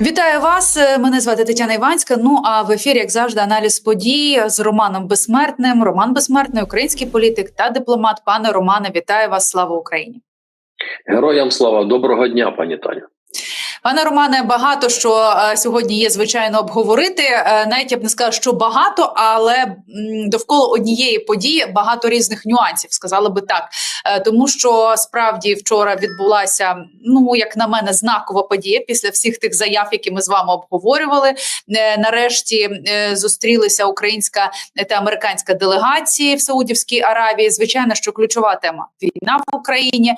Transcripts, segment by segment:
Вітаю вас. Мене звати Тетяна Іванська. Ну а в ефірі, як завжди, аналіз подій з Романом Безсмертним. Роман Безсмертний, український політик та дипломат. Пане Романе, вітаю вас! Слава Україні! Героям слава доброго дня, пані Таня. Пане Романе, багато що е, сьогодні є звичайно обговорити. Е, навіть я б не сказала, що багато, але довкола однієї події багато різних нюансів, сказала би так. Е, тому що справді вчора відбулася, ну як на мене, знакова подія після всіх тих заяв, які ми з вами обговорювали. Нарешті зустрілися українська та американська делегації в Саудівській Аравії. Звичайно, що ключова тема війна в Україні.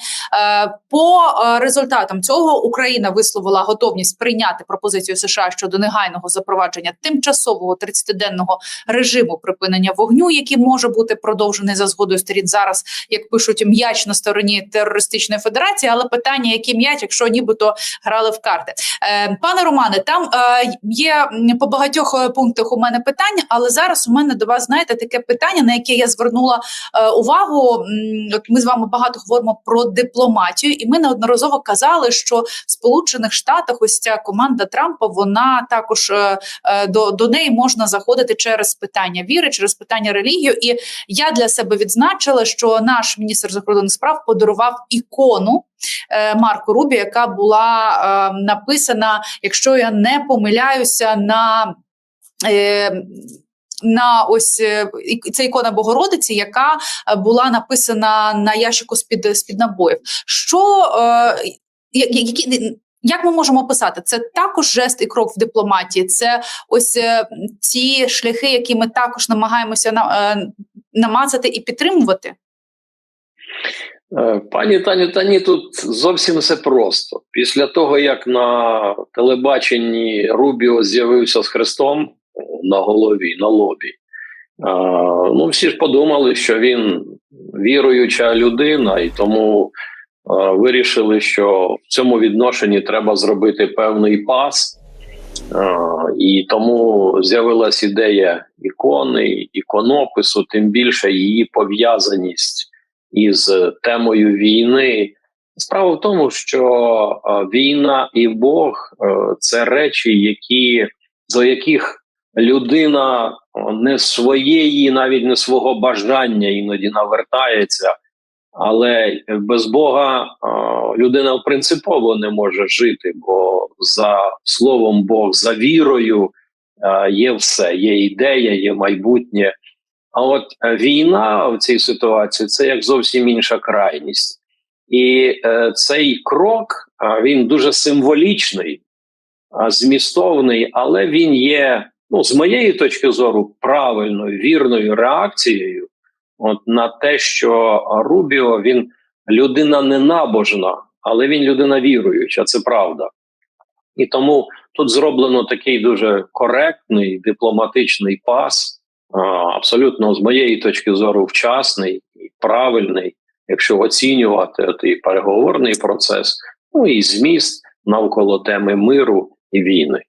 По результатам цього Україна висловила готовність прийняти пропозицію США щодо негайного запровадження тимчасового 30-денного режиму припинення вогню, який може бути продовжений за згодою сторін зараз, як пишуть м'яч на стороні терористичної федерації. Але питання, який м'яч, якщо нібито грали в карти, Е, пане Романе, там е, є по багатьох е, пунктах у мене питання, але зараз у мене до вас знаєте таке питання, на яке я звернула е, увагу. Ми з вами багато говоримо про дипломатію, і ми неодноразово казали, що в Сполучених Штатах ось ця команда Трампа вона також е, е, до, до неї можна заходити через питання віри, через питання релігію. І я для себе відзначила, що наш міністр закордонних справ подарував ікону. е, Марко Рубі, яка була е, написана, якщо я не помиляюся, на е, на ось це ікона Богородиці, яка була написана на ящику з-під з-під набоїв. Що е, які як ми можемо описати? Це також жест і крок в дипломатії. Це ось е, ці шляхи, які ми також намагаємося на, е, намацати і підтримувати. Е, Пані Таню, та ні, тут зовсім все просто. Після того, як на телебаченні Рубіо з'явився з хрестом на голові, на лобі, е, ну всі ж подумали, що він віруюча людина, і тому е, вирішили, що в цьому відношенні треба зробити певний пас. Е, І тому з'явилась ідея ікони, іконопису, тим більше її пов'язаність із темою війни. Справа в тому, що е, війна і Бог е, це речі, які до яких людина е, не своєї, навіть не свого бажання іноді навертається, але без Бога людина принципово не може жити, бо за словом Бог, за вірою є все, є ідея, є майбутнє. А от е, війна в цій ситуації це як зовсім інша крайність. І е, цей крок він дуже символічний, змістовний, але він є, ну, з моєї точки зору, правильною, вірною реакцією от, на те, що Рубіо він людина ненабожна, але він людина віруюча, це правда. І тому тут зроблено такий дуже коректний дипломатичний пас. Абсолютно з моєї точки зору вчасний і правильний, якщо оцінювати от переговорний процес, ну і зміст навколо теми миру і війни.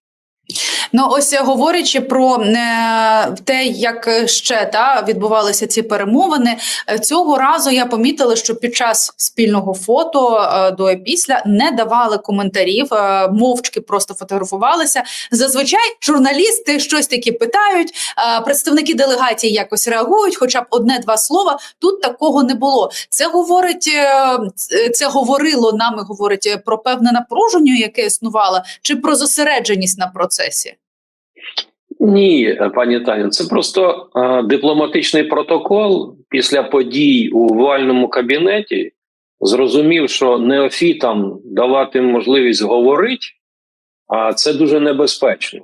Ну, ось е, говорячи про е, те, як ще та відбувалися ці перемовини, е, цього разу я помітила, що під час спільного фото е, до і після не давали коментарів, е, мовчки просто фотографувалися. Зазвичай журналісти щось такі питають, е, представники делегації якось реагують, хоча б одне-два слова. Тут такого не було. Це говорить, е, це говорило нами, говорить е, про певне напруження, яке існувало, чи про зосередженість на процесі. Ні, пані Таню, це просто е, дипломатичний протокол після подій у овальному кабінеті. Зрозумів, що неофітам давати можливість говорити, а це дуже небезпечно,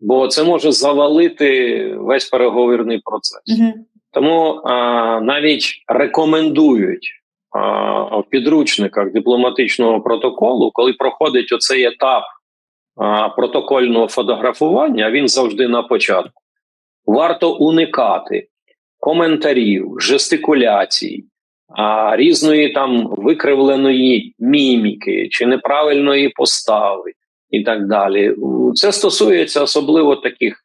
бо це може завалити весь переговірний процес. Угу. Тому а, навіть рекомендують а, в підручниках дипломатичного протоколу, коли проходить оцей етап протокольного фотографування, він завжди на початку. Варто уникати коментарів, жестикуляцій, різної там викривленої міміки чи неправильної постави і так далі. Це стосується особливо таких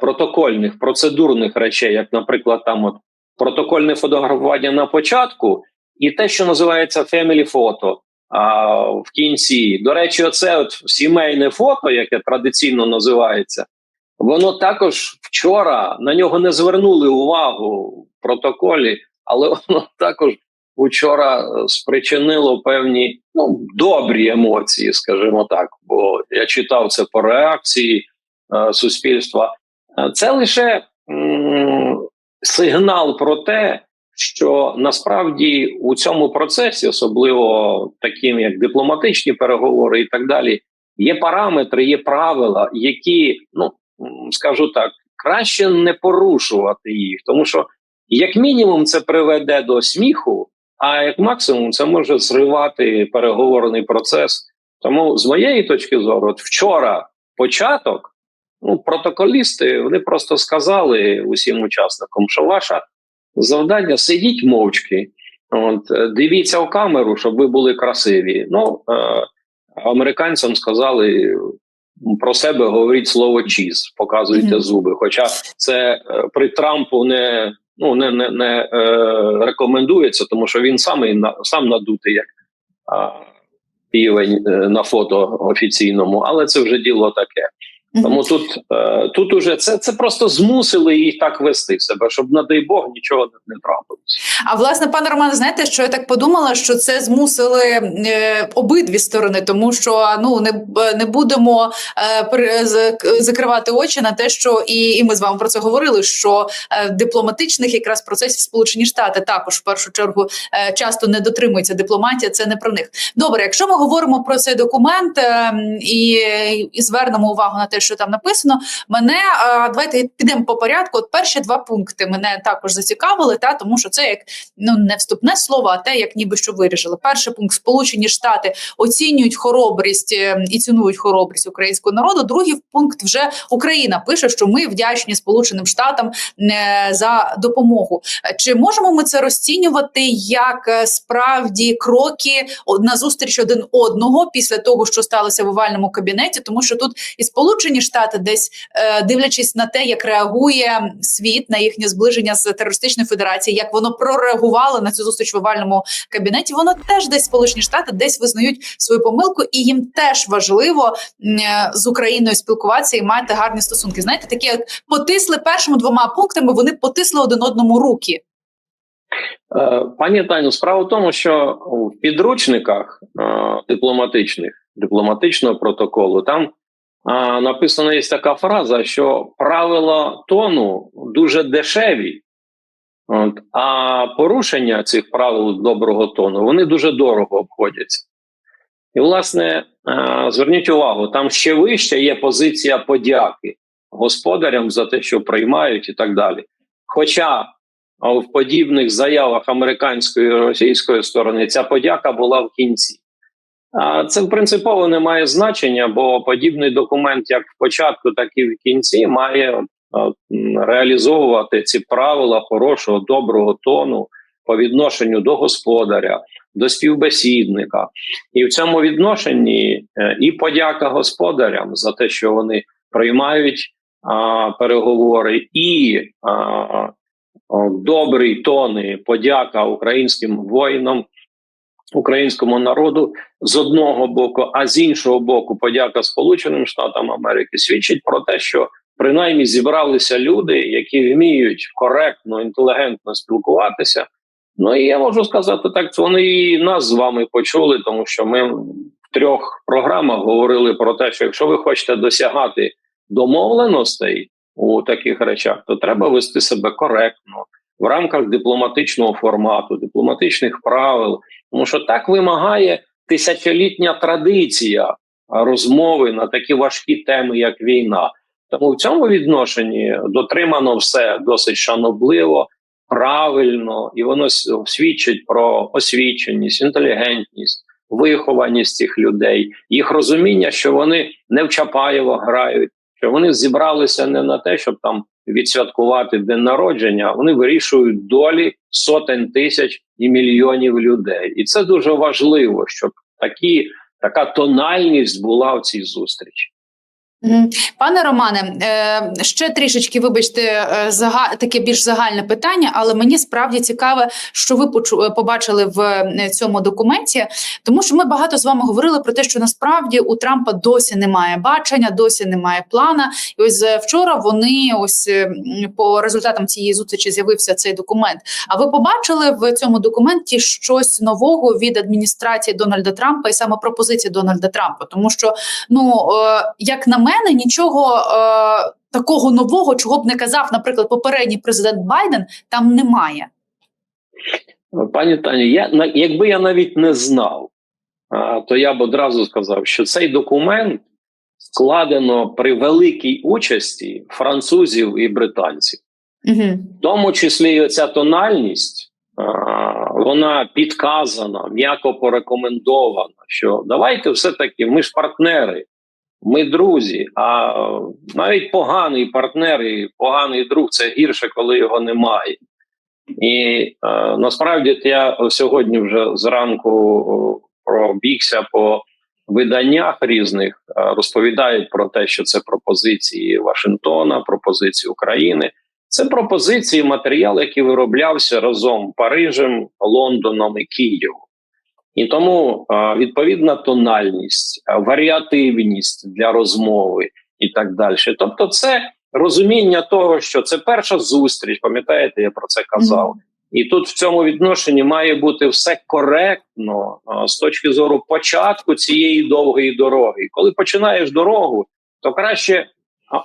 протокольних процедурних речей, як, наприклад, там от протокольне фотографування на початку, і те, що називається family photo, а, в кінці. До речі, оце от сімейне фото, яке традиційно називається, воно також вчора на нього не звернули увагу в протоколі, але воно також вчора е, спричинило певні ну, добрі емоції, скажімо так. Бо я читав це по реакції е, суспільства. Е, Це лише м, сигнал про те, що насправді у цьому процесі, особливо таким як дипломатичні переговори і так далі, є параметри, є правила, які, ну скажу так, краще не порушувати їх, тому що як мінімум це приведе до сміху, а як максимум це може зривати переговорний процес. Тому з моєї точки зору, от вчора початок. Ну, протоколісти вони просто сказали усім учасникам, що ваша завдання сидіть мовчки, от, е, дивіться в камеру, щоб ви були красиві. Ну, е, американцям сказали про себе говоріть слово чіз, показуйте Мгм. зуби. Хоча це е, при Трампу не, ну, не, не, не е, рекомендується, тому що він на, сам надутий як а, півень е, на фото офіційному, але це вже діло таке. Тому тут, е, тут уже це, це просто змусили їх так вести себе, щоб, не дай Бог, нічого не, трапилось. А власне, пане Романе, знаєте, що я так подумала, що це змусили е, обидві сторони, тому що ну не не будемо е, закривати очі на те, що і, і ми з вами про це говорили. Що е, дипломатичних якраз процесів Сполучені Штати також в першу чергу е, часто не дотримуються. Дипломатія це не про них. Добре, якщо ми говоримо про цей документ е, і, і звернемо увагу на те, що там написано, мене давайте підемо по порядку. От перші два пункти мене також зацікавили, та тому що це як ну не вступне слово, а те, як ніби що вирішили. Перший пункт Сполучені Штати оцінюють хоробрість е, і цінують хоробрість українського народу. Другий пункт вже Україна пише, що ми вдячні Сполученим Штатам е, за допомогу. Е, Чи можемо ми це розцінювати як справді кроки о- назустріч один одного після того, що сталося в овальному кабінеті, тому що тут і Сполучені Штати, десь е, дивлячись на те, як реагує світ на їхнє зближення з терористичною федерацією, як воно прореагувало на цю зустріч в овальному кабінеті, воно теж десь Сполучені Штати десь визнають свою помилку, і їм теж важливо е, з Україною спілкуватися і мати гарні стосунки. Знаєте, такі як потисли першими двома пунктами, вони потисли один одному руки. Е, Пані Таню, справа в тому, що в підручниках дипломатичних, дипломатичного протоколу, там написана є така фраза, що правила тону дуже дешеві, от, а порушення цих правил доброго тону вони дуже дорого обходяться. І, власне, зверніть увагу, там ще вище є позиція подяки господарям за те, що приймають, і так далі. Хоча в подібних заявах американської і російської сторони ця подяка була в кінці. Це принципово не має значення, бо подібний документ, як в початку, так і в кінці, має реалізовувати ці правила хорошого, доброго тону по відношенню до господаря, до співбесідника. І в цьому відношенні е, і подяка господарям за те, що вони приймають а, переговори, і а, добрий тон і подяка українським воїнам, українському народу з одного боку, а з іншого боку, подяка Сполученим Штатам Америки свідчить про те, що принаймні зібралися люди, які вміють коректно, інтелігентно спілкуватися. Ну і я можу сказати так, що вони і нас з вами почули, тому що ми в трьох програмах говорили про те, що якщо ви хочете досягати домовленостей у таких речах, то треба вести себе коректно в рамках дипломатичного формату, дипломатичних правил, тому що так вимагає тисячолітня традиція розмови на такі важкі теми, як війна. Тому в цьому відношенні дотримано все досить шанобливо, правильно, і воно свідчить про освіченість, інтелігентність, вихованість цих людей, їх розуміння, що вони не в Чапаєва грають, що вони зібралися не на те, щоб там відсвяткувати день народження, вони вирішують долі сотень тисяч і мільйонів людей. І це дуже важливо, щоб такі, така тональність була в цій зустрічі. Пане Романе, е, ще трішечки, вибачте, е, таке більш загальне питання, але мені справді цікаве, що ви е, побачили в цьому документі, тому що ми багато з вами говорили про те, що насправді у Трампа досі немає бачення, досі немає плана. І ось вчора вони ось по результатам цієї зустрічі з'явився цей документ. А ви побачили в цьому документі щось нового від адміністрації Дональда Трампа і саме пропозиції Дональда Трампа? Тому що ну як на мене, нічого е, такого нового, чого б не казав, наприклад, попередній президент Байден, там немає. Пані Тані, я якби я навіть не знав, то я б одразу сказав, що цей документ складено при великій участі французів і британців. Угу. В тому числі і оця тональність, вона підказана, м'яко порекомендована. Що давайте все-таки ми ж партнери, ми друзі. А е, навіть поганий партнер і поганий друг це гірше, коли його немає. І е, насправді я сьогодні вже зранку пробігся по виданнях різних, е, розповідають про те, що це пропозиції Вашингтона, пропозиції України. Це пропозиції матеріал, який вироблявся разом Парижем, Лондоном і Києвом. І тому е, відповідна тональність, е, варіативність для розмови і так далі. Тобто, це розуміння того, що це перша зустріч, пам'ятаєте, я про це казав. І тут в цьому відношенні має бути все коректно з точки зору початку цієї довгої дороги. Коли починаєш дорогу, то краще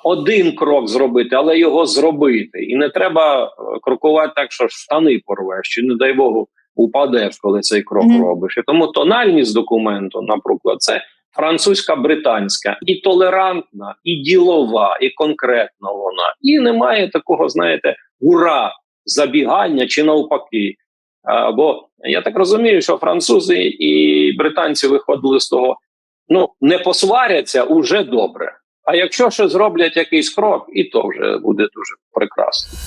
один крок зробити, але його зробити. І не треба е, крокувати так, що штани порвеш, чи не дай Богу упадеш, коли цей крок Мгм. робиш. І тому тональність документу, наприклад, це французька, британська, і толерантна, і ділова, і конкретна вона. І немає такого, знаєте, ура забігання чи навпаки. А, бо я так розумію, що французи і британці виходили з того, ну не посваряться уже добре. А якщо ще зроблять якийсь крок, і то вже буде дуже прекрасно.